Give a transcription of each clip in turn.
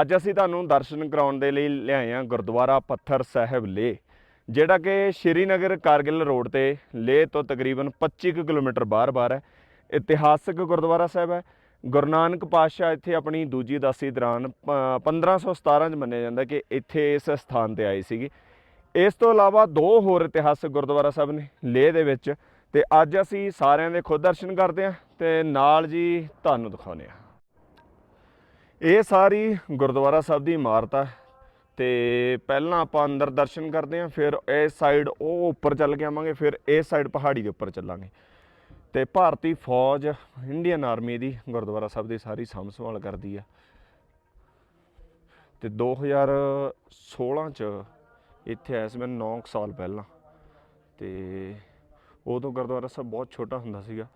ਅੱਜ ਅਸੀਂ ਤੁਹਾਨੂੰ ਦਰਸ਼ਨ ਕਰਾਉਣ ਦੇ ਲਈ ਲਿਆਏ ਹਾਂ ਗੁਰਦੁਆਰਾ ਪੱਥਰ ਸਾਹਿਬ ਲੇਹ, ਜਿਹੜਾ ਕਿ ਸ਼੍ਰੀਨਗਰ ਕਾਰਗਿਲ ਰੋਡ ਤੇ ਲੇਹ ਤੋਂ ਤਕਰੀਬਨ 25 ਕੁ ਕਿਲੋਮੀਟਰ ਬਾਹਰ-ਬਾਹਰ ਹੈ। ਇਤਿਹਾਸਕ ਗੁਰਦੁਆਰਾ ਸਾਹਿਬ ਹੈ। ਗੁਰੂ ਨਾਨਕ ਪਾਤਸ਼ਾਹ ਇੱਥੇ ਆਪਣੀ ਦੂਜੀ ਦਾਸੀ ਦੌਰਾਨ ਪ- 1517 ਚ ਮੰਨਿਆ ਜਾਂਦਾ ਕਿ ਇੱਥੇ ਇਸ ਸਥਾਨ ਤੇ ਆਏ ਸੀਗੇ। ਇਸ ਤੋਂ ਇਲਾਵਾ ਦੋ ਹੋਰ ਇਤਿਹਾਸਕ ਗੁਰਦੁਆਰਾ ਸਾਹਿਬ ਨੇ ਲੇਹ ਦੇ ਵਿੱਚ, ਤੇ ਅੱਜ ਅਸੀਂ ਸਾਰਿਆਂ ਦੇ ਖੁਦ ਦਰਸ਼ਨ ਕਰਦੇ ਹਾਂ ਤੇ ਨਾਲ ਜੀ ਤੁਹਾਨੂੰ ਦਿਖਾਉਂਦੇ ਹਾਂ। ਇਹ ਸਾਰੀ ਗੁਰਦੁਆਰਾ ਸਾਹਿਬ ਦੀ ਇਮਾਰਤ ਆ ਤੇ ਪਹਿਲਾਂ ਆਪਾਂ ਅੰਦਰ ਦਰਸ਼ਨ ਕਰਦੇ ਹਾਂ, ਫਿਰ ਇਸ ਸਾਈਡ ਉਹ ਉੱਪਰ ਚੱਲ ਕੇ ਆਵਾਂਗੇ, ਫਿਰ ਇਸ ਸਾਈਡ ਪਹਾੜੀ ਦੇ ਉੱਪਰ ਚੱਲਾਂਗੇ। ਤੇ ਭਾਰਤੀ ਫੌਜ ਇੰਡੀਅਨ ਆਰਮੀ ਦੀ ਗੁਰਦੁਆਰਾ ਸਾਹਿਬ ਦੀ ਸਾਰੀ ਸਾਂਭ ਸੰਭਾਲ ਕਰਦੀ ਆ। ਤੇ 2016 ਚ ਇੱਥੇ ਆਇਆ ਸੀ ਮੈਂ 9 ਸਾਲ ਪਹਿਲਾਂ। ਤੇ ਉਦੋਂ ਗੁਰਦੁਆਰਾ ਸਾਹਿਬ ਬਹੁਤ ਛੋਟਾ ਹੁੰਦਾ ਸੀਗਾ।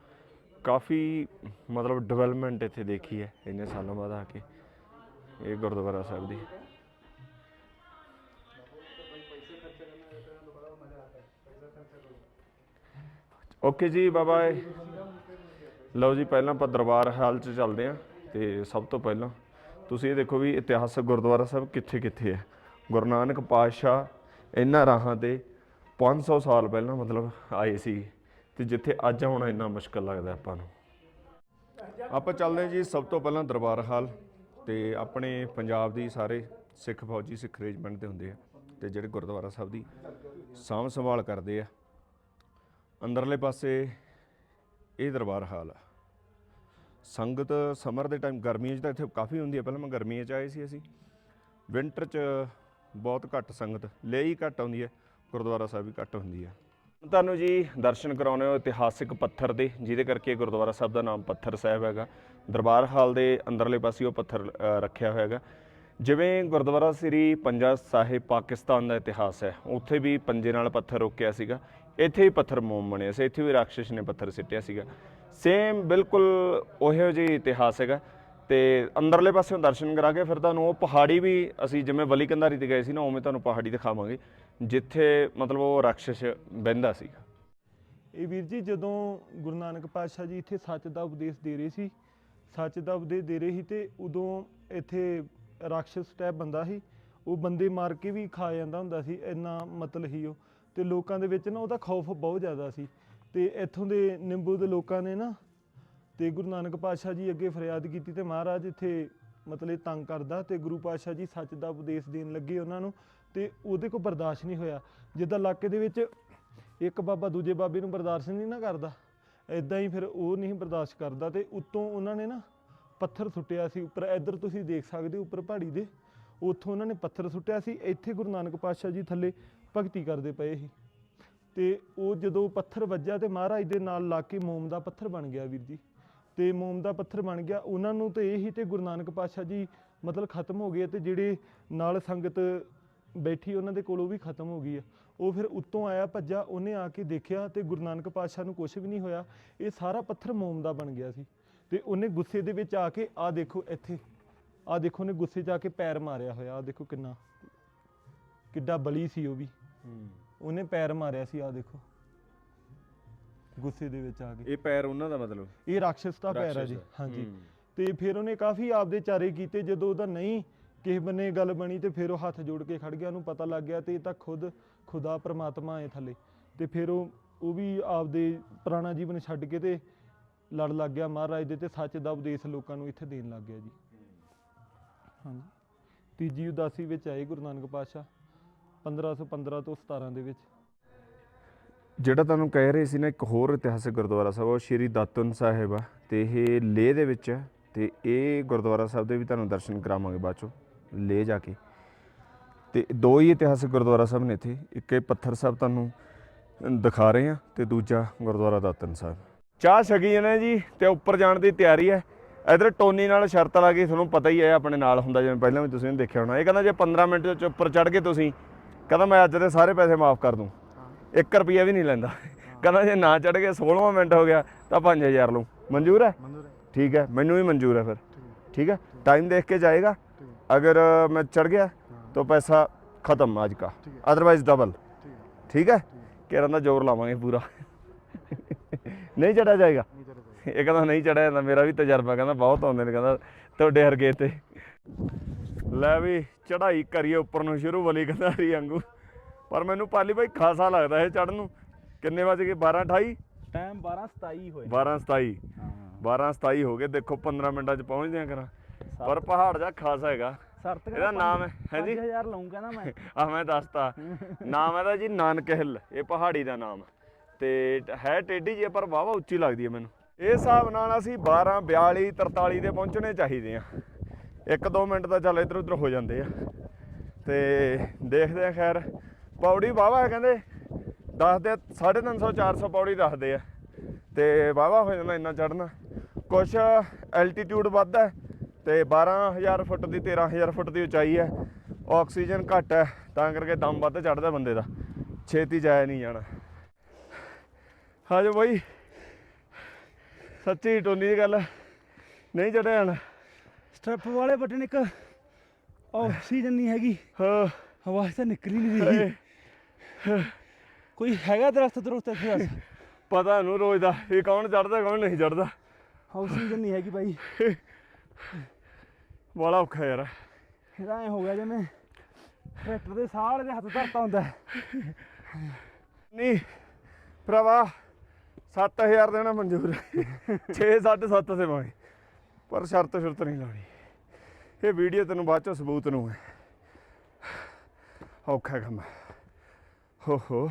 ਕਾਫੀ ਮਤਲਬ ਡਿਵੈਲਪਮੈਂਟ ਇੱਥੇ ਦੇਖੀ ਹੈ, ਇੰਨੇ ਸਾਲਾਂ ਬਾਅਦ ਆ ਕੇ, ਇਹ ਗੁਰਦੁਆਰਾ ਸਾਹਿਬ ਦੀ। ਓਕੇ ਜੀ, ਬਾਬਾ ਲਓ ਜੀ, ਪਹਿਲਾਂ ਆਪਾਂ ਦਰਬਾਰ ਹਾਲ 'ਚ ਚੱਲਦੇ ਹਾਂ, ਤੇ ਸਭ ਤੋਂ ਪਹਿਲਾਂ ਤੁਸੀਂ ਇਹ ਦੇਖੋ ਵੀ ਇਤਿਹਾਸਕ ਗੁਰਦੁਆਰਾ ਸਾਹਿਬ ਕਿੱਥੇ ਕਿੱਥੇ ਹੈ। ਗੁਰੂ ਨਾਨਕ ਪਾਤਸ਼ਾਹ ਇਹਨਾਂ ਰਾਹਾਂ ਤੇ 500 ਸਾਲ ਪਹਿਲਾਂ ਮਤਲਬ ਆਏ ਸੀ। ਤੇ ਜਿੱਥੇ ਅੱਜ ਆਉਣਾ ਇੰਨਾ ਮੁਸ਼ਕਲ ਲੱਗਦਾ ਆਪਾਂ ਨੂੰ। ਆਪਾਂ ਚੱਲਦੇ ਹਾਂ ਜੀ ਸਭ ਤੋਂ ਪਹਿਲਾਂ ਦਰਬਾਰ ਹਾਲ ਤੇ ਆਪਣੇ ਪੰਜਾਬ ਦੀ ਸਾਰੇ ਸਿੱਖ ਫੌਜੀ, ਸਿੱਖ ਰੇਜਮੈਂਟ ਦੇ ਹੁੰਦੇ ਆ ਤੇ ਜਿਹੜੇ ਗੁਰਦੁਆਰਾ ਸਾਹਿਬ ਦੀ ਸਾਂਭ ਸੰਭਾਲ ਕਰਦੇ ਆ। ਅੰਦਰਲੇ ਪਾਸੇ ਇਹ ਦਰਬਾਰ ਹਾਲ ਆ। ਸੰਗਤ ਸਮਰ ਦੇ ਟਾਈਮ ਗਰਮੀਆਂ 'ਚ ਤਾਂ ਇੱਥੇ ਕਾਫੀ ਹੁੰਦੀ ਹੈ ਪਹਿਲਾਂ ਮੈਂ ਗਰਮੀਆਂ 'ਚ ਆਏ ਸੀ ਅਸੀਂ। ਵਿੰਟਰ 'ਚ ਬਹੁਤ ਘੱਟ ਸੰਗਤ ਲਈ ਘੱਟ ਆਉਂਦੀ ਹੈ ਗੁਰਦੁਆਰਾ ਸਾਹਿਬ ਵੀ ਘੱਟ ਹੁੰਦੀ ਹੈ ਤੁਹਾਨੂੰ ਜੀ ਦਰਸ਼ਨ ਕਰਾਉਣੇ ਹੋ ਇਤਿਹਾਸਿਕ ਪੱਥਰ ਦੇ, ਜਿਹਦੇ ਕਰਕੇ ਗੁਰਦੁਆਰਾ ਸਾਹਿਬ ਦਾ ਨਾਮ ਪੱਥਰ ਸਾਹਿਬ ਹੈਗਾ। ਦਰਬਾਰ ਹਾਲ ਦੇ ਅੰਦਰਲੇ ਪਾਸੇ ਉਹ ਪੱਥਰ ਰੱਖਿਆ ਹੋਇਆ ਹੈਗਾ। ਜਿਵੇਂ ਗੁਰਦੁਆਰਾ ਸ੍ਰੀ ਪੰਜਾ ਸਾਹਿਬ ਪਾਕਿਸਤਾਨ ਦਾ ਇਤਿਹਾਸ ਹੈ, ਉੱਥੇ ਵੀ ਪੰਜੇ ਨਾਲ ਪੱਥਰ ਰੋਕਿਆ ਸੀਗਾ। ਇੱਥੇ ਵੀ ਪੱਥਰ ਮੋਮ ਬਣਿਆ ਸੀ, ਇੱਥੇ ਵੀ ਰਾਖਸ਼ ਨੇ ਪੱਥਰ ਸਿੱਟਿਆ ਸੀਗਾ। ਸੇਮ ਬਿਲਕੁਲ ਉਹੋ ਜਿਹੀ ਇਤਿਹਾਸ ਹੈਗਾ। ਤੇ ਅੰਦਰਲੇ ਪਾਸਿਓਂ ਦਰਸ਼ਨ ਕਰਾ ਕੇ ਫਿਰ ਤੁਹਾਨੂੰ ਉਹ ਪਹਾੜੀ ਵੀ ਅਸੀਂ ਜਿਵੇਂ ਬਲੀ ਕੰਧਾਰੀ ਤੇ ਗਏ ਸੀ ਨਾ, ਉਵੇਂ ਤੁਹਾਨੂੰ ਪਹਾੜੀ ਦਿਖਾਵਾਂਗੇ, ਜਿੱਥੇ ਮਤਲਬ ਉਹ ਰਾਖਸ਼ ਬਹਿੰਦਾ ਸੀਗਾ। ਇਹ ਵੀਰ ਜੀ, ਜਦੋਂ ਗੁਰੂ ਨਾਨਕ ਪਾਤਸ਼ਾਹ ਜੀ ਇੱਥੇ ਸੱਚ ਦਾ ਉਪਦੇਸ਼ ਦੇ ਰਹੇ ਸੀ, ਸੱਚ ਦਾ ਉਪਦੇਸ਼ ਦੇ ਰਹੇ ਸੀ ਤੇ ਉਦੋਂ ਇੱਥੇ ਰਾਖਸ਼ ਟੈਪ ਬੰਦਾ ਸੀ, ਉਹ ਬੰਦੇ ਮਾਰ ਕੇ ਵੀ ਖਾ ਜਾਂਦਾ ਹੁੰਦਾ ਸੀ, ਇੰਨਾ ਮਤਲਬ ਹੀ ਉਹ। ਤੇ ਲੋਕਾਂ ਦੇ ਵਿੱਚ ਨਾ ਉਹਦਾ ਖੌਫ ਬਹੁਤ ਜ਼ਿਆਦਾ ਸੀ। ਤੇ ਇੱਥੋਂ ਦੇ ਨਿੰਬੂ ਦੇ ਲੋਕਾਂ ਨੇ ਨਾ ਤੇ ਗੁਰੂ ਨਾਨਕ ਪਾਤਸ਼ਾਹ ਜੀ ਅੱਗੇ ਫਰਿਆਦ ਕੀਤੀ ਤੇ ਮਹਾਰਾਜ ਇੱਥੇ ਮਤਲਬ ਤੰਗ ਕਰਦਾ ਤੇ ਗੁਰੂ ਪਾਤਸ਼ਾਹ ਜੀ ਸੱਚ ਦਾ ਉਪਦੇਸ਼ ਦੇਣ ਲੱਗੇ ਉਹਨਾਂ ਨੂੰ ਤੇ ਉਹਦੇ ਕੋਲ ਬਰਦਾਸ਼ਤ ਨਹੀਂ ਹੋਇਆ। ਜਿੱਦਾਂ ਇਲਾਕੇ ਦੇ ਵਿੱਚ ਇੱਕ ਬਾਬਾ ਦੂਜੇ ਬਾਬੇ ਨੂੰ ਬਰਦਾਸ਼ਤ ਨਹੀਂ ਨਾ ਕਰਦਾ ਇਦਾਂ ਹੀ ਫਿਰ ਉਹ ਨਹੀਂ ਬਰਦਾਸ਼ਤ ਕਰਦਾ ਤੇ ਉੱਤੋਂ ਉਹਨਾਂ ਨੇ ਨਾ ਪੱਥਰ ਸੁੱਟਿਆ ਸੀ ਉੱਪਰ। ਇੱਧਰ ਤੁਸੀਂ ਦੇਖ ਸਕਦੇ ਹੋ ਉੱਪਰ ਪਹਾੜੀ ਦੇ, ਉੱਥੋਂ ਉਹਨਾਂ ਨੇ ਪੱਥਰ ਸੁੱਟਿਆ ਸੀ, ਇੱਥੇ ਗੁਰੂ ਨਾਨਕ ਪਾਤਸ਼ਾਹ ਜੀ ਥੱਲੇ ਭਗਤੀ ਕਰਦੇ ਪਏ ਸੀ। ਤੇ ਉਹ ਜਦੋਂ ਪੱਥਰ ਵੱਜਾ ਤੇ ਮਹਾਰਾਜ ਦੇ ਨਾਲ ਲਾ ਕੇ ਮੋਮ ਦਾ ਪੱਥਰ ਬਣ ਗਿਆ ਵੀਰ ਜੀ। ਤੇ ਮੋਮ ਦਾ ਪੱਥਰ ਬਣ ਗਿਆ। ਉਹਨਾਂ ਨੂੰ ਤੇ ਇਹ ਤੇ ਗੁਰੂ ਨਾਨਕ ਪਾਤਸ਼ਾਹ ਜੀ ਮਤਲਬ ਖਤਮ ਹੋ ਗਏ ਤੇ ਜਿਹੜੇ ਨਾਲ ਸੰਗਤ ਬੈਠੀ ਉਹਨਾਂ ਦੇ ਕੋਲ ਉਹ ਵੀ ਖਤਮ ਹੋ ਗਈ ਆ। ਉਹ ਫਿਰ ਉੱਤੋਂ ਆਇਆ ਭੱਜਾ ਉਹਨੇ ਆ ਕੇ ਦੇਖਿਆ ਤੇ ਗੁਰੂ ਨਾਨਕ ਪਾਤਸ਼ਾਹ ਨੂੰ ਕੁਝ ਵੀ ਨਹੀਂ ਹੋਇਆ। ਇਹ ਸਾਰਾ ਪੱਥਰ ਮੋਮ ਦਾ ਬਣ ਗਿਆ ਸੀ ਤੇ ਉਹਨੇ ਗੁੱਸੇ ਦੇ ਵਿੱਚ ਆ ਕੇ ਆ ਦੇਖੋ ਇੱਥੇ ਆ ਦੇਖੋ ਉਹਨੇ ਗੁੱਸੇ 'ਚ ਆ ਕੇ ਪੈਰ ਮਾਰਿਆ ਹੋਇਆ ਆ ਦੇਖੋ ਕਿੰਨਾ ਕਿੱਡਾ ਬਲੀ ਸੀ ਉਹ ਵੀ। ਉਹਨੇ ਪੈਰ ਮਾਰਿਆ ਸੀ ਆ ਦੇਖੋ। ਗੁੱਸੇ ਦੇ ਵਿੱਚ ਆ ਕੇ। ਇਹ ਪੈਰ ਉਹਨਾਂ ਦਾ ਮਤਲਬ? ਇਹ ਰਾਖਸ਼ ਦਾ ਪੈਰ ਹੈ ਜੀ। ਹਾਂਜੀ। ਤੇ ਫਿਰ ਉਹਨੇ ਕਾਫੀ ਆਪਦੇ ਚਾਰੇ ਕੀਤੇ ਜਦੋਂ ਉਹਦਾ ਨਹੀਂ ਕਿਸੇ ਬੰਨੇ ਗੱਲ ਬਣੀ ਤੇ ਫਿਰ ਉਹ ਹੱਥ ਜੋੜ ਕੇ ਖੜ ਗਿਆ ਉਹਨੂੰ ਪਤਾ ਲੱਗ ਗਿਆ ਤੇ ਇਹ ਤਾਂ ਖੁਦ ਖੁਦਾ ਪ੍ਰਮਾਤਮਾ ਹੈ ਥੱਲੇ। ਤੇ ਫਿਰ ਉਹ ਉਹ ਵੀ ਆਪਦੇ ਪੁਰਾਣਾ ਜੀਵਨ ਛੱਡ ਕੇ ਤੇ ਲੜ ਲੱਗ ਗਿਆ ਮਹਾਰਾਜ ਦੇ ਤੇ ਸੱਚ ਦਾ ਉਪਦੇਸ਼ ਲੋਕਾਂ ਨੂੰ ਇੱਥੇ ਦੇਣ ਲੱਗ ਗਿਆ ਜੀ। ਹਾਂਜੀ। ਤੀਜੀ ਉਦਾਸੀ ਵਿੱਚ ਆਏ ਗੁਰੂ ਨਾਨਕ ਪਾਤਸ਼ਾਹ 1515 ਤੋਂ 17 ਦੇ ਵਿੱਚ। ਜਿਹੜਾ ਤੁਹਾਨੂੰ ਕਹਿ ਰਹੇ ਸੀ ਨਾ, ਇੱਕ ਹੋਰ ਇਤਿਹਾਸਿਕ ਗੁਰਦੁਆਰਾ ਸਾਹਿਬ, ਉਹ ਸ਼੍ਰੀ ਦਾਤਨ ਸਾਹਿਬ ਆ। ਤੇ ਇਹ ਲੇਹ ਦੇ ਵਿੱਚ ਹੈ ਤੇ ਇਹ ਗੁਰਦੁਆਰਾ ਸਾਹਿਬ ਦੇ ਵੀ ਤੁਹਾਨੂੰ ਦਰਸ਼ਨ ਕਰਾਵਾਂਗੇ ਬਾਅਦ ਚੋਂ, ਲੇਹ ਜਾ ਕੇ। ਤੇ ਦੋ ਹੀ ਇਤਿਹਾਸਿਕ ਗੁਰਦੁਆਰਾ ਸਾਹਿਬ ਨੇ ਇੱਥੇ, ਇੱਕ ਇਹ ਪੱਥਰ ਸਾਹਿਬ ਤੁਹਾਨੂੰ ਦਿਖਾ ਰਹੇ ਆ ਤੇ ਦੂਜਾ ਗੁਰਦੁਆਰਾ ਦਾਤਨ ਸਾਹਿਬ। ਚਾਹ ਛਕੀ ਜਨੇ ਜੀ ਤੇ ਉੱਪਰ ਜਾਣ ਦੀ ਤਿਆਰੀ ਹੈ ਇਧਰ ਟੋਨੀ ਨਾਲ ਸ਼ਰਤ ਲਾ ਕੇ ਤੁਹਾਨੂੰ ਪਤਾ ਹੀ ਹੈ ਆਪਣੇ ਨਾਲ ਹੁੰਦਾ ਜਿਵੇਂ ਪਹਿਲਾਂ ਵੀ ਤੁਸੀਂ ਦੇਖਿਆ ਹੋਣਾ। ਇਹ ਕਹਿੰਦਾ ਜੇ 15 ਮਿੰਟ ਚ ਉੱਪਰ ਚੜ ਗਏ ਤੁਸੀਂ, ਕਹਿੰਦਾ ਮੈਂ ਅੱਜ ਦੇ ਸਾਰੇ ਪੈਸੇ ਮਾਫ ਕਰ ਦੂੰ। 1 ਰੁਪਿਆ ਵੀ ਨਹੀਂ ਲੈਂਦਾ ਕਹਿੰਦਾ ਜੇ ਨਾ ਚੜ ਕੇ 16ਵਾਂ ਮਿੰਟ ਹੋ ਗਿਆ ਤਾਂ 5000 ਲਊ ਮਨਜ਼ੂਰ ਹੈ ਠੀਕ ਹੈ ਮੈਨੂੰ ਵੀ ਮਨਜ਼ੂਰ ਹੈ ਫਿਰ ठीक है टाइम देख के जाएगा अगर अ, मैं चढ़ गया तो पैसा खत्म आज का अदरवाइज डबल ठीक है कह रहा था जोर लावांगे पूरा ਨਹੀਂ ਚੜਿਆ ਜਾਏਗਾ ਇਹ ਕਹਿੰਦਾ ਨਹੀਂ ਚੜਿਆ ਜਾਂਦਾ ਮੇਰਾ ਵੀ ਤਜਰਬਾ ਕਹਿੰਦਾ ਬਹੁਤ ਆਉਂਦੇ ਨੇ ਕਹਿੰਦਾ ਤੁਹਾਡੇ ਹਰਗੇ ਤੇ ਲੈ ਵੀ ਚੜ੍ਹਾਈ ਕਰੀਏ ਉੱਪਰ ਨੂੰ ਸ਼ੁਰੂ ਵਲੀ ਕੰਧਾਰੀ ਵਾਂਗੂ ਪਰ ਮੈਨੂੰ ਪਾਲੀ ਬਾਈ ਖਾਸਾ ਲੱਗਦਾ ਇਹ ਚੜ੍ਹਨ ਨੂੰ। ਕਿੰਨੇ ਵਜ ਗਏ? 12 28 ਟਾਈਮ 12:27 ਹੋਏ। 12 27 ਹਾਂ। 12 27 ਹੋ ਗਏ। ਦੇਖੋ 15 ਮਿੰਟਾਂ ਚ ਪਹੁੰਚਦੇ ਆ ਕਰਾਂ ਪਰ ਪਹਾੜ ਜਾ ਖਾਸਾ ਹੈਗਾ। ਇਹਦਾ ਨਾਮ ਹੈ ਹੈ ਜੀ? 5000 ਲਊਂ ਕਹਿੰਦਾ ਮੈਂ। ਆ ਮੈਂ ਦੱਸਤਾ। ਨਾਮ ਇਹਦਾ ਜੀ ਨਾਨਕ ਹਿੱਲ। ਇਹ ਪਹਾੜੀ ਦਾ ਨਾਮ ਹੈ। ਤੇ ਹੈ ਟੇਢੀ ਜੀ ਪਰ ਵਾਵਾ ਉੱਚੀ ਲੱਗਦੀ ਹੈ ਮੈਨੂੰ। ਇਹ ਹਿਸਾਬ ਨਾਲ ਅਸੀਂ 12 42 43 ਦੇ ਪਹੁੰਚਣੇ ਚਾਹੀਦੇ ਆ ਇੱਕ ਦੋ ਮਿੰਟ ਤਾਂ ਚੱਲ ਇੱਧਰ ਉੱਧਰ ਹੋ ਜਾਂਦੇ ਆ। ਤੇ ਦੇਖਦੇ ਆ ਖੈਰ ਪੌੜੀ ਵਾਵਾ ਕਹਿੰਦੇ ਦੱਸਦੇ 350 400 ਪੌੜੀ ਦੱਸਦੇ ਆ। ਤੇ ਵਾਵਾ ਹੋ ਜਾਂਦਾ ਇੰਨਾ ਚੜਨਾ ਕੁਛ ਐਲਟੀਟਿਊਡ ਵੱਧ ਹੈ ਤੇ 12000 ਫੁੱਟ ਦੀ 13000 ਫੁੱਟ ਦੀ ਉਚਾਈ ਹੈ। ਆਕਸੀਜਨ ਘੱਟ ਹੈ ਤਾਂ ਕਰਕੇ ਦਮ ਵੱਧ ਚੜਦਾ ਬੰਦੇ ਦਾ। ਛੇਤੀ ਜਾਇਆ ਨਹੀਂ ਜਾਣਾ। ਹਾਜੋ ਬਾਈ। ਸੱਚੀ ਟੋਨੀ ਦੀ ਗੱਲ। ਨਹੀਂ ਚੜਿਆ ਜਾਣਾ। ਸਟੈਪ ਵਾਲੇ ਬਟਨ ਇੱਕ ਆਕਸੀਜਨ ਨਹੀਂ ਹੈਗੀ। ਹਾਂ। ਹਵਾ ਤਾਂ ਨਿਕਲ ਹੀ ਨਹੀਂ ਰਹੀ ਕੋਈ ਹੈਗਾ ਦਰਖਤ ਦਰਖਤ ਇੱਥੇ ਦੱਸ ਪਤਾ ਨੂੰ ਰੋਜ਼ ਦਾ ਇਹ ਕੌਣ ਚੜਦਾ ਕੌਣ ਨਹੀਂ ਚੜਦਾ ਆਕਸੀਜਨ ਨਹੀਂ ਹੈਗੀ ਬਾਈ ਬੜਾ ਔਖਾ ਯਾਰ। ਇਹਦਾ ਐ ਹੋ ਗਿਆ ਜਿਵੇਂ ਟਰੈਕਟਰ ਦੇ ਸਾਹ ਵਾਲੇ ਦੇ ਹੱਥ ਧਰਤਾ ਹੁੰਦਾ। ਨਹੀਂ ਭਰਾਵਾ 7000 ਦੇਣਾ ਮਨਜ਼ੂਰ। 6 7.5 ਦੇਵਾਂਗੇ ਪਰ ਸ਼ਰਤ ਸ਼ਰਤ ਨਹੀਂ ਲਾਉਣੀ। ਇਹ ਵੀਡੀਓ ਤੈਨੂੰ ਬਾਅਦ ਚੋਂ ਸਬੂਤ ਨੂੰ ਹੈ। ਔਖਾ ਕੰਮ ਹੈ। ਹੋ ਹੋ।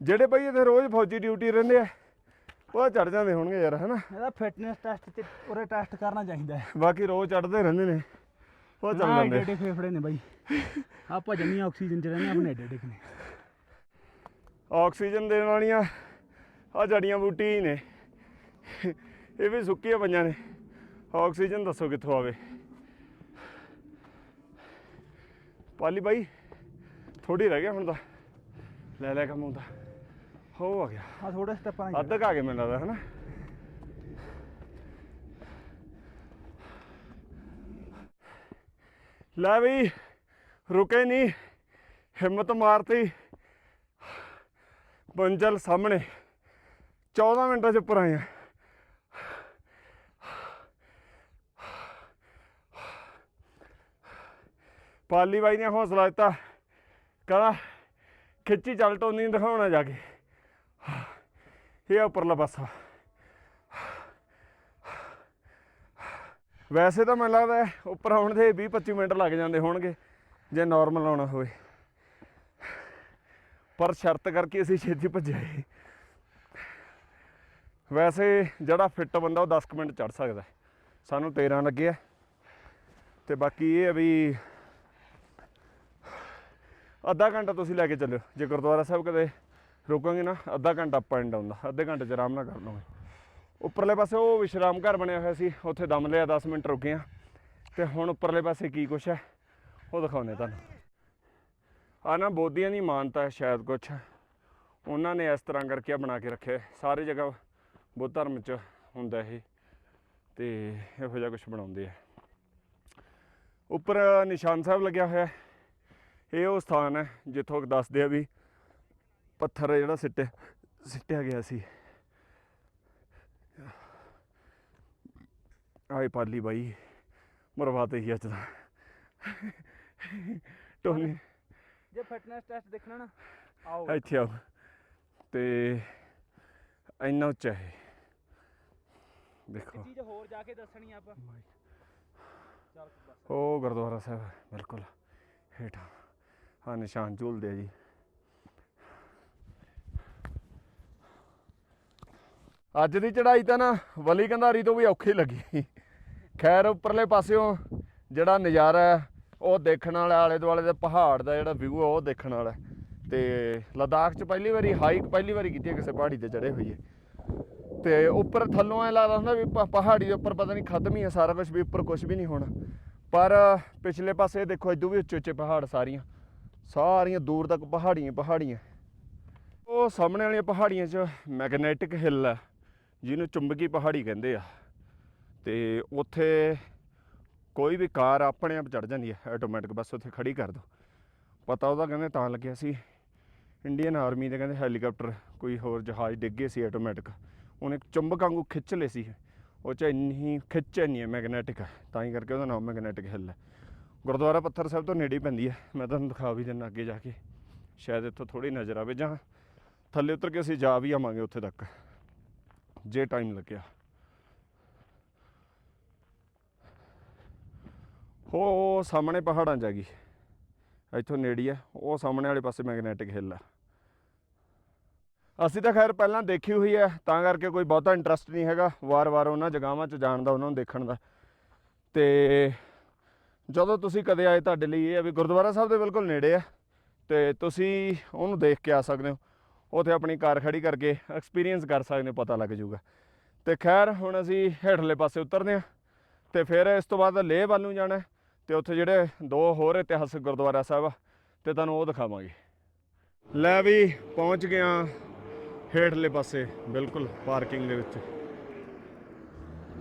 ਜਿਹੜੇ ਬਈ ਇੱਥੇ ਰੋਜ਼ ਫੌਜੀ ਡਿਊਟੀ ਰਹਿੰਦੇ ਆ ਉਹ ਚੜ ਜਾਂਦੇ ਹੋਣਗੇ ਯਾਰ ਹਨਾ? ਇਹਦਾ ਫਿਟਨੈਸ ਟੈਸਟ ਤੇ ਉਰੇ ਟੈਸਟ ਕਰਨਾ ਚਾਹੀਦਾ ਹੈ। ਬਾਕੀ ਰੋਜ਼ ਚੜਦੇ ਰਹਿੰਦੇ ਨੇ ਉਹ ਚੱਲ ਨਾ ਜਾਂਦੇ ਏਡੇ ਏਡੇ ਫੇਫੜੇ ਨੇ ਬਾਈ। ਆਪਾਂ ਜੰਮੀ ਆਕਸੀਜਨ ਚ ਰਹਿੰਦੇ ਆਪਣੇ ਏਡੇ ਏਡੇ ਨੇ ਆਕਸੀਜਨ ਦੇਣ ਵਾਲੀਆਂ ਆ ਜੜੀਆਂ ਬੂਟੀ ਹੀ ਨੇ। ਇਹ ਵੀ ਸੁੱਕੀਆਂ ਪਈਆਂ ਨੇ। ਆਕਸੀਜਨ ਦੱਸੋ ਕਿੱਥੋਂ ਆਵੇ? ਪਾਲੀ ਬਾਈ ਥੋੜੀ ਰਹਿ ਗਿਆ ਹੁਣ ਤਾਂ। ਲੈ ਲੈ ਕੰਮ ਹੁੰਦਾ ਹੋ ਆ ਗਿਆ। ਆ ਥੋੜੇ ਸਟੈਪਾਂ ਨਾਲ ਅੱਧ ਕੁ ਆ ਗਏ ਮੈਨੂੰ ਲੱਗਦਾ ਹਨਾ? ਲੈ ਵੀ ਰੁਕੇ ਨਹੀਂ ਹਿੰਮਤ ਮਾਰਤੀ। ਬੰਜਲ ਸਾਹਮਣੇ। 14 ਮਿੰਟਾਂ ਚ ਉੱਪਰ ਆਏ ਆ। ਪਾਲੀ ਬਾਈ ਨੇ ਹੌਸਲਾ ਦਿੱਤਾ। ਕਹਿੰਦਾ ਖਿੱਚੀ ਚੱਲ ਟੋਨੀ ਦਿਖਾਉਣਾ ਜਾ ਕੇ। ਇਹ ਆ ਉੱਪਰਲਾ ਪਾਸਾ। ਵੈਸੇ ਤਾਂ ਮੈਨੂੰ ਲੱਗਦਾ ਉੱਪਰ ਆਉਣ ਦੇ 20 25 ਮਿੰਟ ਲੱਗ ਜਾਂਦੇ ਹੋਣਗੇ, ਜੇ ਨਾਰਮਲ ਆਉਣਾ ਹੋਵੇ। ਪਰ ਸ਼ਰਤ ਕਰਕੇ ਅਸੀਂ ਛੇਤੀ ਭੱਜਿਆ ਵੈਸੇ ਜਿਹੜਾ ਫਿੱਟ ਬੰਦਾ ਉਹ 10 ਕੁ ਮਿੰਟ ਚੜ ਸਕਦਾ। ਸਾਨੂੰ 13 ਲੱਗਿਆ। ਆ ਤੇ ਬਾਕੀ ਇਹ ਆ ਵੀ ਅੱਧਾ ਘੰਟਾ ਤੁਸੀਂ ਲੈ ਕੇ ਚੱਲਿਓ। ਜੇ ਗੁਰਦੁਆਰਾ ਸਾਹਿਬ ਕਦੇ ਰੁਕਾਂਗੇ ਨਾ, ਅੱਧਾ ਘੰਟਾ ਅਪ ਐਂਡ ਡਾਊਨ ਦਾ ਅੱਧੇ ਘੰਟੇ ਚ ਆਰਾਮ ਨਾਲ ਕਰ ਲਵਾਂਗੇ। ਉੱਪਰਲੇ ਪਾਸੇ ਉਹ ਵਿਸ਼ਰਾਮ ਘਰ ਬਣਿਆ ਹੋਇਆ ਸੀ, ਉੱਥੇ ਦਮ ਲਿਆ 10 ਮਿੰਟ ਰੁਕੇ ਆ। ਤੇ ਹੁਣ ਉੱਪਰਲੇ ਪਾਸੇ ਕੀ ਕੁਛ ਹੈ, ਉਹ ਦਿਖਾਉਂਦੇ ਤੁਹਾਨੂੰ। ਆ ਨਾ ਬੋਧੀਆਂ ਦੀ ਮਾਨਤਾ ਹੈ ਸ਼ਾਇਦ ਕੁਛ। ਉਹਨਾਂ ਨੇ ਇਸ ਤਰ੍ਹਾਂ ਕਰਕੇ ਬਣਾ ਕੇ ਰੱਖਿਆ ਹੈ। ਸਾਰੀ ਜਗ੍ਹਾ ਬੁੱਧ ਧਰਮ ਚ ਹੁੰਦਾ ਇਹ। ਤੇ ਇਹੋ ਜਿਹਾ ਕੁਝ ਬਣਾਉਂਦੇ ਆ। ਉੱਪਰ ਨਿਸ਼ਾਨ ਸਾਹਿਬ ਲੱਗਿਆ ਹੋਇਆ ਇਹ ਉਹ ਸਥਾਨ ਹੈ ਜਿੱਥੋਂ ਦੱਸਦੇ ਆ ਵੀ ਪੱਥਰ ਜਿਹੜਾ ਸਿੱਟੇ ਸਿੱਟਿਆ ਗਿਆ ਸੀ। ਆਏ ਪਾਲੀ ਬਾਈ ਮਰਵਾਤ ਹੀ ਅੱਜ ਦਾ ਟੋਨੀ। ਜੇ ਫਿਟਨੈਸ ਟੈਸਟ ਦੇਖਣਾ ਨਾ ਆਓ ਇੱਥੇ ਆਓ। ਤੇ ਇੰਨਾ ਉੱਚਾ ਹੈ ਦੇਖੋ। ਚੀਜ਼ ਹੋਰ ਜਾ ਕੇ ਦੱਸਣੀ ਆਪਾਂ। ਚੱਲ ਉਹ ਗੁਰਦੁਆਰਾ ਸਾਹਿਬ ਬਿਲਕੁਲ। ਹੇਠਾਂ। ਹਾਂ ਨਿਸ਼ਾਨ ਝੂਲਦੇ ਆ ਜੀ। ਅੱਜ ਦੀ ਚੜਾਈ ਤਾਂ ਨਾ ਵਲੀ ਕੰਧਾਰੀ ਤੋਂ ਵੀ ਔਖੀ ਲੱਗੀ। ਖੈਰ, ਉੱਪਰਲੇ ਪਾਸਿਓਂ ਜਿਹੜਾ ਨਜ਼ਾਰਾ ਹੈ, ਉਹ ਦੇਖਣ ਵਾਲਾ ਆਲੇ ਦੁਆਲੇ ਦੇ ਪਹਾੜ ਦਾ ਜਿਹੜਾ ਵਿਊ ਹੈ ਉਹ ਦੇਖਣ ਵਾਲਾ ਹੈ। ਤੇ ਲਦਾਖ 'ਚ ਪਹਿਲੀ ਵਾਰੀ ਹਾਈਕ ਪਹਿਲੀ ਵਾਰੀ ਕੀਤੀ ਹੈ ਕਿਸੇ ਪਹਾੜੀ ਤੇ ਚੜੇ ਹੋਈਏ। ਤੇ ਉੱਪਰ ਥੱਲੋਂ ਐ ਲੱਗਦਾ ਹੁੰਦਾ ਵੀ ਪਹਾੜੀ ਦੇ ਉੱਪਰ ਪਤਾ ਨਹੀਂ ਖਤਮ ਹੀ ਹੈ ਸਾਰਾ ਕੁਝ ਵੀ ਉੱਪਰ ਕੁਝ ਵੀ ਨਹੀਂ ਹੋਣਾ। ਪਰ ਪਿਛਲੇ ਪਾਸੇ ਦੇਖੋ ਇਦੋਂ ਵੀ ਉੱਚੇ ਉੱਚੇ ਪਹਾੜ ਸਾਰੀਆਂ। ਸਾਰੀਆਂ ਦੂਰ ਤੱਕ ਪਹਾੜੀਆਂ ਪਹਾੜੀਆਂ। ਉਹ ਸਾਹਮਣੇ ਵਾਲੀਆਂ ਪਹਾੜੀਆਂ 'ਚ ਮੈਗਨੈਟਿਕ ਹਿੱਲ ਆ ਜਿਹਨੂੰ ਚੁੰਬਕੀ ਪਹਾੜੀ ਕਹਿੰਦੇ ਆ। ਤੇ ਉੱਥੇ ਕੋਈ ਵੀ ਕਾਰ ਆਪਣੇ ਆਪ ਚੜ ਜਾਂਦੀ ਹੈ, ਆਟੋਮੈਟਿਕ ਬਸ ਉੱਥੇ ਖੜੀ ਕਰ ਦੋ। ਪਤਾ ਉਹਦਾ ਕਹਿੰਦੇ ਤਾਂ ਲੱਗਿਆ ਸੀ, ਇੰਡੀਅਨ ਆਰਮੀ ਦੇ ਕਹਿੰਦੇ ਹੈਲੀਕਾਪਟਰ ਕੋਈ ਹੋਰ ਜਹਾਜ਼ ਡਿੱਗੇ ਸੀ ਆਟੋਮੈਟਿਕ। ਉਹਨੇ ਚੁੰਬਕ ਵਾਂਗੂ ਖਿੱਚ ਲਏ ਸੀ। ਉਹ ਚ ਇੰਨੀ, ਖਿੱਚ ਇੰਨੀ ਹੈ ਮੈਗਨੈਟਿਕ, ਤਾਂ ਹੀ ਕਰਕੇ ਉਹਦਾ ਨਾਮ ਮੈਗਨੈਟਿਕ ਹਿੱਲ ਹੈ। ਗੁਰਦੁਆਰਾ ਪੱਥਰ ਸਾਹਿਬ ਤੋਂ ਨੇੜੇ ਹੀ ਪੈਂਦੀ ਹੈ। ਮੈਂ ਤੁਹਾਨੂੰ ਦਿਖਾ ਵੀ ਦਿੰਦਾ ਅੱਗੇ ਜਾ ਕੇ। ਸ਼ਾਇਦ ਇੱਥੋਂ ਥੋੜੀ ਨਜ਼ਰ ਆਵੇ ਜਾਂ ਥੱਲੇ ਉਤਰ ਕੇ ਅਸੀਂ ਜਾ ਵੀ ਆਵਾਂਗੇ ਉੱਥੇ ਤੱਕ। ਜੇ ਟਾਈਮ ਲੱਗਿਆ। ਹੋ ਉਹ ਸਾਹਮਣੇ ਪਹਾੜਾਂ 'ਚ ਆ ਗਈ। ਇੱਥੋਂ ਨੇੜੀ ਆ। ਉਹ ਸਾਹਮਣੇ ਵਾਲੇ ਪਾਸੇ ਮੈਗਨੈਟਿਕ ਹਿੱਲ ਆ। ਅਸੀਂ ਤਾਂ ਖੈਰ ਪਹਿਲਾਂ ਦੇਖੀ ਹੋਈ ਹੈ ਤਾਂ ਕਰਕੇ ਕੋਈ ਬਹੁਤਾ ਇੰਟਰਸਟ ਨਹੀਂ ਹੈਗਾ। ਵਾਰ-ਵਾਰ ਉਹਨਾਂ ਜਗ੍ਹਾਵਾਂ 'ਚ ਜਾਣ ਦਾ, ਉਹਨਾਂ ਨੂੰ ਦੇਖਣ ਦਾ। ਤੇ ਜਦੋਂ ਤੁਸੀਂ ਕਦੇ ਆਏ ਤੁਹਾਡੇ ਲਈ ਇਹ ਆ ਵੀ ਗੁਰਦੁਆਰਾ ਸਾਹਿਬ ਦੇ ਬਿਲਕੁਲ ਨੇੜੇ ਆ, ਤੇ ਤੁਸੀਂ ਉਹਨੂੰ ਦੇਖ ਕੇ ਆ ਸਕਦੇ ਹੋ। ਉੱਥੇ ਆਪਣੀ ਕਾਰ ਖੜੀ ਕਰਕੇ ਐਕਸਪੀਰੀਅੰਸ ਕਰ ਸਕਦੇ ਹੋ, ਪਤਾ ਲੱਗ ਜਾਊਗਾ। ਤੇ ਖੈਰ, ਹੁਣ ਅਸੀਂ ਹੇਠਲੇ ਪਾਸੇ ਉਤਰਦੇ ਹਾਂ ਤੇ ਫਿਰ ਇਸ ਤੋਂ ਬਾਅਦ ਲੇਹ ਵੱਲ ਨੂੰ ਜਾਣਾ ਹੈ ਤੇ ਉੱਥੇ ਜਿਹੜੇ ਦੋ ਹੋਰ ਇਤਿਹਾਸਕ ਗੁਰਦੁਆਰਾ ਸਾਹਿਬ ਆ, ਤੇ ਤੁਹਾਨੂੰ ਉਹ ਦਿਖਾਵਾਂਗੇ। ਲੈ ਵੀ ਪਹੁੰਚ ਗਿਆ ਹੇਠਲੇ ਪਾਸੇ, ਬਿਲਕੁਲ ਪਾਰਕਿੰਗ ਦੇ ਵਿੱਚ।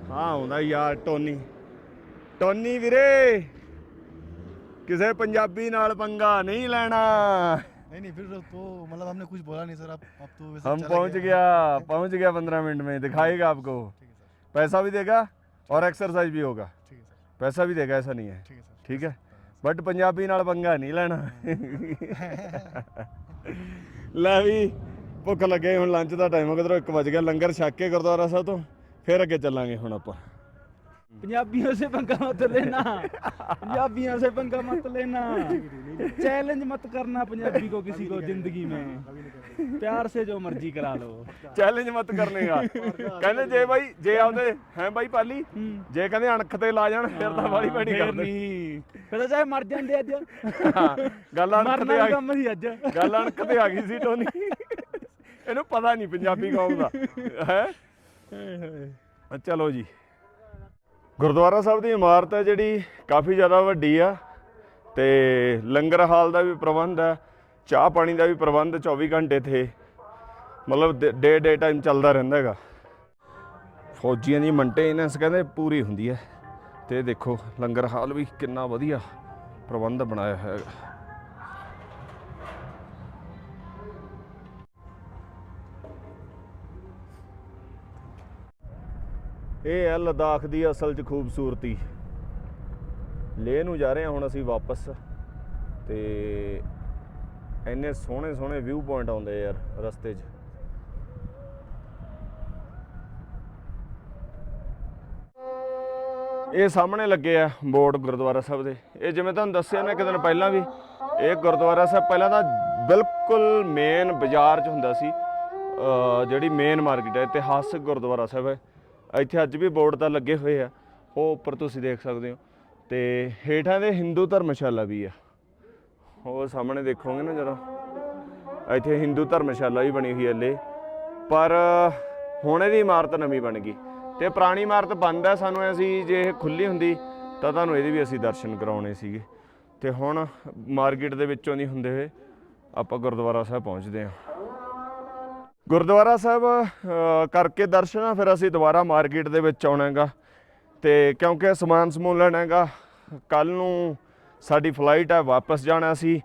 ਹਾਂ, ਆਉਂਦਾ ਯਾਰ ਟੋਨੀ। ਟੋਨੀ ਵੀਰੇ! ਕਿਸੇ ਪੰਜਾਬੀ ਨਾਲ ਪੰਗਾ ਨਹੀਂ ਲੈਣਾ नहीं नहीं फिर तो मतलब हमने कुछ बोला नहीं सर अब अब तो वैसे हम चला पहुंच गया पहुंच गया पंद्रह मिनट में दिखाएगा आपको ठीक है सर पैसा भी देगा और एक्सरसाइज भी होगा ठीक है सर पैसा भी देगा ऐसा नहीं है ठीक है सर ਠੀਕ ਹੈ ਬਟ ਪੰਜਾਬੀ ਨਾਲ ਪੰਗਾ ਨਹੀਂ ਲੈਣਾ ਲੈ ਵੀ ਭੁੱਖ ਲੱਗੇ ਹੁਣ ਲੰਚ ਦਾ ਟਾਈਮ ਹੋ ਗਿਆ ਕਿਧਰੋਂ 1 ਵਜ ਗਿਆ ਲੰਗਰ ਛਕ ਕੇ ਗੁਰਦੁਆਰਾ ਸਾਹਿਬ ਤੋਂ ਫਿਰ ਅੱਗੇ ਚੱਲਾਂਗੇ ਹੁਣ ਆਪਾਂ पंजाबियों से पंगा मत लेना पंजाबियों से पंगा मत लेना चैलेंज मत करना पंजाबी को किसी को जिंदगी में प्यार से जो मर्जी करा लो ਚੈਲੰਜ ਮਤ ਕਰਨੇਗਾ ਕਹਿੰਦੇ ਜੇ ਬਾਈ ਜੇ ਆਉਂਦੇ ਹੈ ਬਾਈ ਪਾਲੀ ਜੇ ਕਹਿੰਦੇ ਅਣਖ ਤੇ ਲਾ ਜਾਣ ਫਿਰ ਤਾਂ ਵਾਲੀ ਭੈੜੀ फिर ਕਰਦੇ नहीं फिर तो चाहे मर जाते अज ਹਾਂ, ਗੱਲ ਅਣਖ मरना ਤੇ ਆ भी ਗਈ कम ही अज ਗੱਲ ਅਣਖ ਤੇ ਆ ਗਈ ਸੀ ਟੋਨੀ ਇਹਨੂੰ ਪਤਾ ਨਹੀਂ ਪੰਜਾਬੀ ਕੌਮ ਦਾ ਹੈ ਚਲੋ ਜੀ ਗੁਰਦੁਆਰਾ ਸਾਹਿਬ ਦੀ ਇਮਾਰਤ ਹੈ ਜਿਹੜੀ ਕਾਫੀ ਜ਼ਿਆਦਾ ਵੱਡੀ ਆ ਤੇ ਲੰਗਰ ਹਾਲ ਦਾ ਵੀ ਪ੍ਰਬੰਧ ਹੈ, ਚਾਹ ਪਾਣੀ ਦਾ ਵੀ ਪ੍ਰਬੰਧ 24 ਘੰਟੇ ਥੇ ਮਤਲਬ ਡੇ ਡੇ ਟਾਈਮ ਚੱਲਦਾ ਰਹਿੰਦਾ ਹੈਗਾ। ਫੌਜੀਆਂ ਦੀ ਮੇਨਟੇਨੈਂਸ ਕਹਿੰਦੇ ਪੂਰੀ ਹੁੰਦੀ ਹੈ। ਤੇ ਦੇਖੋ ਲੰਗਰ ਹਾਲ ਵੀ ਕਿੰਨਾ ਵਧੀਆ ਪ੍ਰਬੰਧ ਬਣਾਇਆ ਹੋਇਆ ਹੈਗਾ। ਇਹ ਹੈ ਲਦਾਖ ਦੀ ਅਸਲ 'ਚ ਖੂਬਸੂਰਤੀ। ਲੇਹ ਨੂੰ ਜਾ ਰਹੇ ਹਾਂ ਹੁਣ ਅਸੀਂ ਵਾਪਸ ਤੇ ਇੰਨੇ ਸੋਹਣੇ ਸੋਹਣੇ ਵਿਊ ਪੁਆਇੰਟ ਆਉਂਦੇ ਯਾਰ ਰਸਤੇ 'ਚ। ਇਹ ਸਾਹਮਣੇ ਲੱਗੇ ਆ ਬੋਰਡ ਗੁਰਦੁਆਰਾ ਸਾਹਿਬ ਦੇ। ਇਹ ਜਿਵੇਂ ਤੁਹਾਨੂੰ ਦੱਸਿਆ ਮੈਂ ਇੱਕ ਦਿਨ ਪਹਿਲਾਂ ਵੀ, ਇਹ ਗੁਰਦੁਆਰਾ ਸਾਹਿਬ ਪਹਿਲਾਂ ਤਾਂ ਬਿਲਕੁਲ ਮੇਨ ਬਾਜ਼ਾਰ 'ਚ ਹੁੰਦਾ ਸੀ। ਜਿਹੜੀ ਮੇਨ ਮਾਰਕੀਟ ਹੈ, ਇਤਿਹਾਸਕ ਗੁਰਦੁਆਰਾ ਸਾਹਿਬ ਹੈ। ਇੱਥੇ ਅੱਜ ਵੀ ਬੋਰਡ ਤਾਂ ਲੱਗੇ ਹੋਏ ਆ, ਉਹ ਉੱਪਰ ਤੁਸੀਂ ਦੇਖ ਸਕਦੇ ਹੋ। ਤੇ ਹੇਠਾਂ ਦੇ ਹਿੰਦੂ ਧਰਮਸ਼ਾਲਾ ਵੀ ਆ। ਉਹ ਸਾਹਮਣੇ ਦੇਖੋਗੇ ਨਾ ਜ਼ਰਾ। ਇੱਥੇ ਹਿੰਦੂ ਧਰਮਸ਼ਾਲਾ ਵੀ ਬਣੀ ਹੋਈ ਹੈ ਲੈ ਪਰ ਹੁਣ ਇਹਦੀ ਇਮਾਰਤ ਨਵੀਂ ਬਣ ਗਈ। ਤੇ ਪੁਰਾਣੀ ਇਮਾਰਤ ਬੰਦ ਹੈ ਸਾਨੂੰ ਐ ਜੇ ਇਹ ਖੁੱਲੀ ਹੁੰਦੀ, ਤਾਂ ਤੁਹਾਨੂੰ ਇਹਦੇ ਵੀ ਅਸੀਂ ਦਰਸ਼ਨ ਕਰਾਉਣੇ ਸੀਗੇ। ਤੇ ਹੁਣ ਮਾਰਕੀਟ ਦੇ ਵਿੱਚੋਂ ਦੀ ਹੁੰਦੇ ਹੋਏ, ਆਪਾਂ ਗੁਰਦੁਆਰਾ ਸਾਹਿਬ ਪਹੁੰਚਦੇ ਹਾਂ। ਗੁਰਦੁਆਰਾ ਸਾਹਿਬ ਕਰਕੇ ਦਰਸ਼ਨ ਫਿਰ ਅਸੀਂ ਦੁਬਾਰਾ ਮਾਰਕੀਟ ਦੇ ਵਿੱਚ ਆਉਣਾ ਹੈਗਾ। ਤੇ ਕਿਉਂਕਿ ਸਮਾਨ ਸਮੂਨ ਲੈਣਾ ਹੈਗਾ ਕੱਲ ਨੂੰ ਸਾਡੀ ਫਲਾਈਟ ਹੈ ਵਾਪਸ ਜਾਣਾ ਸੀ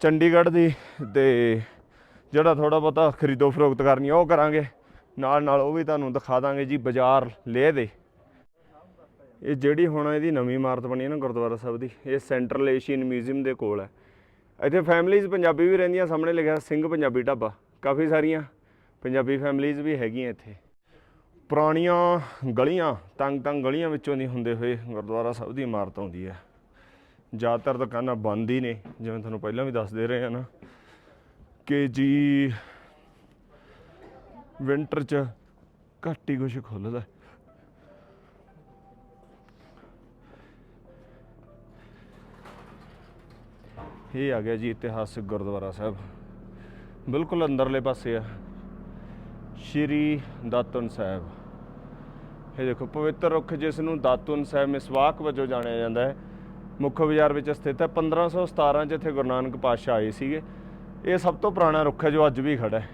ਚੰਡੀਗੜ੍ਹ ਦੀ, ਤੇ ਜਿਹੜਾ ਥੋੜਾ ਬਹੁਤਾ ਖਰੀਦੋ ਫਰੋਖਤ ਕਰਨੀ ਉਹ ਕਰਾਂਗੇ। ਨਾਲ ਨਾਲ ਉਹ ਵੀ ਤੁਹਾਨੂੰ ਦਿਖਾ ਦਾਂਗੇ ਜੀ, ਬਾਜ਼ਾਰ ਲੇਹ ਦੇ। ਇਹ ਜਿਹੜੀ ਹੁਣ ਇਹਦੀ ਨਵੀਂ ਇਮਾਰਤ ਬਣੀ ਹੈ ਨਾ ਗੁਰਦੁਆਰਾ ਸਾਹਿਬ ਦੀ, ਇਹ ਸੈਂਟਰਲ ਏਸ਼ੀਅਨ ਮਿਊਜ਼ੀਅਮ ਦੇ ਕੋਲ ਹੈ। ਇੱਥੇ ਫੈਮਿਲੀਜ਼ ਪੰਜਾਬੀ ਵੀ ਰਹਿੰਦੀਆਂ, ਸਾਹਮਣੇ ਲਿਖਿਆ, ਸਿੰਘ ਪੰਜਾਬੀ ਢਾਬਾ। ਕਾਫੀ ਸਾਰੀਆਂ ਪੰਜਾਬੀ ਫੈਮਿਲੀਜ਼ ਵੀ ਹੈਗੀਆਂ ਇੱਥੇ। ਪੁਰਾਣੀਆਂ ਗਲੀਆਂ ਤੰਗ ਤੰਗ ਗਲੀਆਂ ਵਿੱਚੋਂ ਦੀ ਹੁੰਦੇ ਹੋਏ ਗੁਰਦੁਆਰਾ ਸਾਹਿਬ ਦੀ ਇਮਾਰਤ ਆਉਂਦੀ ਹੈ। ਜ਼ਿਆਦਾਤਰ ਦੁਕਾਨਾਂ ਬੰਦ ਹੀ ਨੇ, ਜਿਵੇਂ ਤੁਹਾਨੂੰ ਪਹਿਲਾਂ ਵੀ ਦੱਸ ਦੇ ਰਹੇ ਆ ਨਾ। ਕਿ ਜੀ ਵਿੰਟਰ 'ਚ ਘੱਟ ਹੀ ਕੁਝ ਖੁੱਲਦਾ। ਇਹ ਆ ਗਿਆ ਜੀ ਇਤਿਹਾਸਕ ਗੁਰਦੁਆਰਾ ਸਾਹਿਬ। ਬਿਲਕੁਲ ਅੰਦਰਲੇ ਪਾਸੇ ਆ। ਸ਼੍ਰੀ ਦਾਤਨ ਸਾਹਿਬ। ਇਹ ਦੇਖੋ, ਪਵਿੱਤਰ ਰੁੱਖ ਜਿਸ ਨੂੰ ਦਾਤਨ ਸਾਹਿਬ ਮਿਸਵਾਕ ਵਜੋਂ ਜਾਣਿਆ ਜਾਂਦਾ ਹੈ, ਮੁੱਖ ਬਾਜ਼ਾਰ ਵਿੱਚ ਸਥਿਤ ਹੈ। 1517 ਚ ਇੱਥੇ ਗੁਰੂ ਨਾਨਕ ਪਾਤਸ਼ਾਹ ਆਏ ਸੀਗੇ, ਇਹ ਸਭ ਤੋਂ ਪੁਰਾਣਾ ਰੁੱਖ ਹੈ ਜੋ ਅੱਜ ਵੀ ਖੜਾ ਹੈ।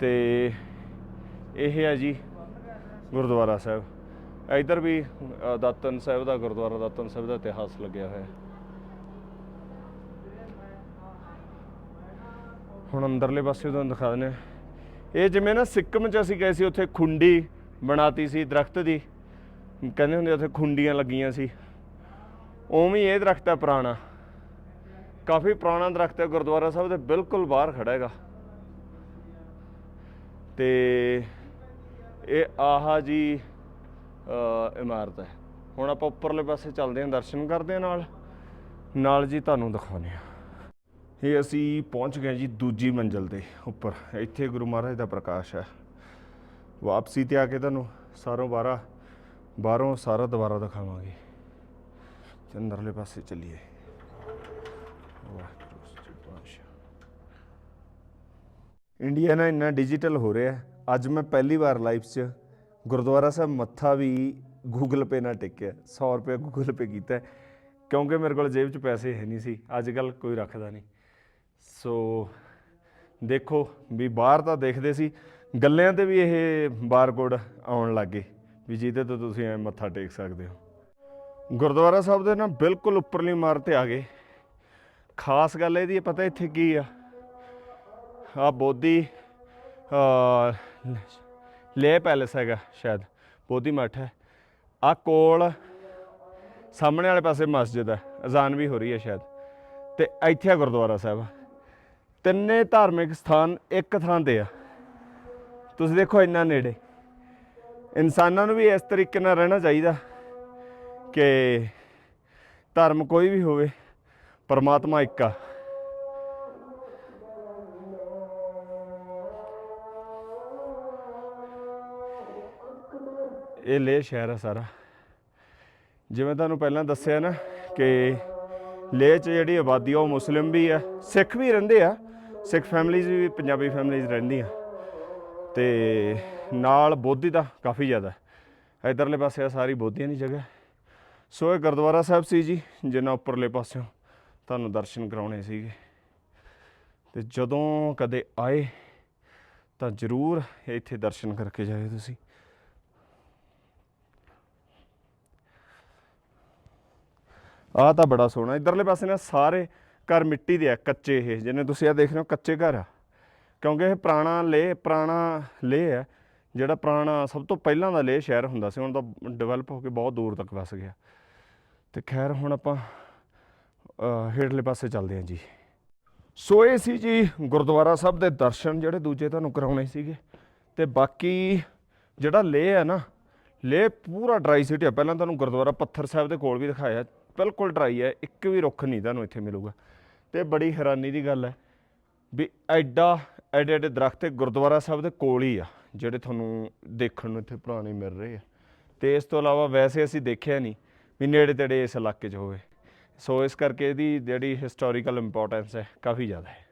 ਤੇ ਇਹ ਹੈ ਜੀ ਗੁਰਦੁਆਰਾ ਸਾਹਿਬ। ਇਧਰ ਵੀ ਦਾਤਨ ਸਾਹਿਬ ਦਾ ਗੁਰਦੁਆਰਾ, ਦਾਤਨ ਸਾਹਿਬ ਦਾ ਇਤਿਹਾਸ ਲੱਗਿਆ ਹੋਇਆ ਹੈ। ਹੁਣ ਅੰਦਰਲੇ ਪਾਸੇ ਤੁਹਾਨੂੰ ਦਿਖਾ ਦਿੰਦੇ ਹਾਂ। ਇਹ ਜਿਵੇਂ ਨਾ ਸਿੱਕਮ ਚ ਅਸੀਂ ਗਏ ਸੀ, ਉੱਥੇ ਖੁੰਡੀ ਬਣਾਤੀ ਸੀ ਦਰਖਤ ਦੀ। ਕਹਿੰਦੇ ਹੁੰਦੇ ਉੱਥੇ ਖੁੰਡੀਆਂ ਲੱਗੀਆਂ ਸੀ। ਉਵੇਂ ਇਹ ਦਰਖਤ ਹੈ ਪੁਰਾਣਾ। ਕਾਫੀ ਪੁਰਾਣਾ ਦਰਖਤ ਹੈ ਗੁਰਦੁਆਰਾ ਸਾਹਿਬ ਦੇ ਬਿਲਕੁਲ ਬਾਹਰ ਖੜਾ ਹੈਗਾ। ਤੇ ਇਹ ਆਹਾ ਜੀ ਇਮਾਰਤ ਹੈ। ਹੁਣ ਆਪਾਂ ਉੱਪਰਲੇ ਪਾਸੇ ਚੱਲਦੇ ਹਾਂ, ਦਰਸ਼ਨ ਕਰਦੇ ਹਾਂ ਨਾਲ। ਨਾਲ ਜੀ ਤੁਹਾਨੂੰ ਦਿਖਾਉਂਦੇ ਹਾਂ। ਇਹ ਅਸੀਂ ਪਹੁੰਚ ਗਏ ਜੀ ਦੂਜੀ ਮੰਜ਼ਲ ਤੇ ਉੱਪਰ। ਇੱਥੇ ਗੁਰੂ ਮਹਾਰਾਜ ਦਾ ਪ੍ਰਕਾਸ਼ ਹੈ। ਵਾਪਸੀ ਤੇ ਆ ਕੇ ਤੁਹਾਨੂੰ ਸਾਰੋਂ ਬਾਰਾ, ਬਾਹਰੋਂ ਸਾਰਾ ਦੁਬਾਰਾ ਦਿਖਾਵਾਂਗੇ। ਤੇ ਅੰਦਰਲੇ ਪਾਸੇ ਚੱਲੀਏ। ਇੰਡੀਆ ਨਾ ਇੰਨਾ ਡਿਜੀਟਲ ਹੋ ਰਿਹਾ ਅੱਜ ਮੈਂ ਪਹਿਲੀ ਵਾਰ ਲਾਈਫ 'ਚ ਗੁਰਦੁਆਰਾ ਸਾਹਿਬ ਮੱਥਾ ਵੀ ਗੂਗਲ ਪੇ ਨਾਲ ਟੇਕਿਆ। 100 ਰੁਪਏ ਗੂਗਲ ਪੇ ਕੀਤਾ ਕਿਉਂਕਿ ਮੇਰੇ ਕੋਲ ਜੇਬ 'ਚ ਪੈਸੇ ਹੈ ਨਹੀਂ ਸੀ। ਅੱਜ ਕੱਲ ਕੋਈ ਰੱਖਦਾ ਨਹੀਂ। ਸੋ ਦੇਖੋ ਵੀ ਬਾਹਰ ਤਾਂ ਦੇਖਦੇ ਸੀ ਗੱਲਿਆਂ ਤੇ ਵੀ ਇਹ ਬਾਰਕੋਡ ਆਉਣ ਲੱਗੇ ਵੀ ਜਿਹਦੇ ਤੋਂ ਤੁਸੀਂ ਐ ਮੱਥਾ ਟੇਕ ਸਕਦੇ ਹੋ। ਗੁਰਦੁਆਰਾ ਸਾਹਿਬ ਦੇ ਨਾ ਬਿਲਕੁਲ ਉੱਪਰਲੀ ਇਮਾਰਤ ਤੇ ਆ ਗਏ। ਖਾਸ ਗੱਲ ਇਹਦੀ ਪਤਾ ਇੱਥੇ ਕੀ ਆ? ਆ ਬੋਧੀ ਅ, ਲੇਹ ਪੈਲੇਸ ਹੈਗਾ ਸ਼ਾਇਦ ਬੋਧੀ ਮੱਠ ਹੈ। ਆ ਕੋਲ ਸਾਹਮਣੇ ਵਾਲੇ ਪਾਸੇ ਮਸਜਿਦ ਹੈ ਅਜ਼ਾਨ ਵੀ ਹੋ ਰਹੀ ਹੈ ਸ਼ਾਇਦ। ਤੇ ਇੱਥੇ ਆ ਗੁਰਦੁਆਰਾ ਸਾਹਿਬ। ਤਿੰਨੇ ਧਾਰਮਿਕ ਸਥਾਨ ਇੱਕ ਥਾਂ ਤੇ ਆ। ਤੁਸੀਂ ਦੇਖੋ ਇੰਨਾ ਨੇੜੇ। ਇਨਸਾਨਾਂ ਨੂੰ ਵੀ ਇਸ ਤਰੀਕੇ ਨਾਲ ਰਹਿਣਾ ਚਾਹੀਦਾ ਕਿ ਧਰਮ ਕੋਈ ਵੀ ਹੋਵੇ, ਪਰਮਾਤਮਾ ਇੱਕ ਆ। ਇਹ ਲੇਹ ਸ਼ਹਿਰ ਆ ਸਾਰਾ। ਜਿਵੇਂ ਤੁਹਾਨੂੰ ਪਹਿਲਾਂ ਦੱਸਿਆ ਨਾ ਕਿ ਲੇਹ 'ਚ ਜਿਹੜੀ ਆਬਾਦੀ ਆ, ਉਹ ਮੁਸਲਿਮ ਵੀ ਆ, ਸਿੱਖ ਵੀ ਰਹਿੰਦੇ ਆ। ਸਿੱਖ ਫੈਮਿਲੀਜ਼ ਵੀ, ਪੰਜਾਬੀ ਫੈਮਿਲੀਜ਼ ਰਹਿੰਦੀਆਂ। ਤੇ ਨਾਲ ਬੋਧੀ ਦਾ ਕਾਫੀ ਜ਼ਿਆਦਾ। ਇਧਰਲੇ ਪਾਸੇ ਆ ਸਾਰੀ ਬੋਧੀਆਂ ਦੀ ਜਗ੍ਹਾ। ਸੋ ਇਹ ਗੁਰਦੁਆਰਾ ਸਾਹਿਬ ਸੀ ਜੀ ਜਿੰਨਾ ਉੱਪਰਲੇ ਪਾਸਿਓਂ ਤੁਹਾਨੂੰ ਦਰਸ਼ਨ ਕਰਾਉਣੇ ਸੀਗੇ। ਤੇ ਜਦੋਂ ਕਦੇ ਆਏ, ਤਾਂ ਜ਼ਰੂਰ ਇੱਥੇ ਦਰਸ਼ਨ ਕਰਕੇ ਜਾਇਓ ਤੁਸੀਂ। ਆਹ ਤਾਂ ਬੜਾ ਸੋਹਣਾ। ਇਧਰਲੇ ਪਾਸੇ ਨਾ ਸਾਰੇ ਘਰ ਮਿੱਟੀ ਦੇ ਆ, ਕੱਚੇ ਇਹ ਜਿਵੇਂ ਤੁਸੀਂ ਆ ਦੇਖ ਰਹੇ ਹੋ ਕੱਚੇ ਘਰ ਆ। ਕਿਉਂਕਿ ਇਹ ਪੁਰਾਣਾ ਲੇਹ ਪੁਰਾਣਾ ਲੇਹ ਹੈ ਜਿਹੜਾ ਪੁਰਾਣਾ ਸਭ ਤੋਂ ਪਹਿਲਾਂ ਦਾ ਲੇਹ ਸ਼ਹਿਰ ਹੁੰਦਾ ਸੀ, ਹੁਣ ਤਾਂ ਡਿਵੈਲਪ ਹੋ ਕੇ ਬਹੁਤ ਦੂਰ ਤੱਕ ਵਸ ਗਿਆ। ਤੇ ਖੈਰ, ਹੁਣ ਆਪਾਂ ਹੇਠਲੇ ਪਾਸੇ ਚੱਲਦੇ ਹਾਂ ਜੀ। ਸੋ ਇਹ ਸੀ ਜੀ ਗੁਰਦੁਆਰਾ ਸਾਹਿਬ ਦੇ ਦਰਸ਼ਨ, ਜਿਹੜੇ ਦੂਜੇ ਤੁਹਾਨੂੰ ਕਰਾਉਣੇ ਸੀਗੇ। ਤੇ ਬਾਕੀ ਜਿਹੜਾ ਲੇਹ ਹੈ ਨਾ ਲੇਹ ਪੂਰਾ ਡਰਾਈ ਸਿਟੀ ਆ। ਪਹਿਲਾਂ ਤੁਹਾਨੂੰ ਗੁਰਦੁਆਰਾ ਪੱਥਰ ਸਾਹਿਬ ਦੇ ਕੋਲ ਵੀ ਦਿਖਾਇਆ। ਬਿਲਕੁਲ ਡਰਾਈ ਹੈ, ਇੱਕ ਵੀ ਰੁੱਖ ਨਹੀਂ ਤੁਹਾਨੂੰ ਇੱਥੇ ਮਿਲੂਗਾ। ਤੇ ਬੜੀ ਹੈਰਾਨੀ ਦੀ ਗੱਲ ਹੈ ਵੀ ਐਡਾ, ਐਡੇ ਐਡੇ ਦਰਖਤ ਗੁਰਦੁਆਰਾ ਸਾਹਿਬ ਦੇ ਕੋਲ ਹੀ ਆ, ਜਿਹੜੇ ਤੁਹਾਨੂੰ ਦੇਖਣ ਨੂੰ ਇੱਥੇ ਪੁਰਾਣੇ ਮਿਲ ਰਹੇ ਆ। ਤੇ ਇਸ ਤੋਂ ਇਲਾਵਾ ਵੈਸੇ ਅਸੀਂ ਦੇਖਿਆ ਨਹੀਂ ਵੀ ਨੇੜੇ ਤੇੜੇ ਇਸ ਇਲਾਕੇ 'ਚ ਹੋਵੇ। ਸੋ ਇਸ ਕਰਕੇ ਇਹਦੀ ਜਿਹੜੀ ਹਿਸਟੋਰੀਕਲ ਇੰਪੋਰਟੈਂਸ ਹੈ, ਕਾਫੀ ਜ਼ਿਆਦਾ ਹੈ।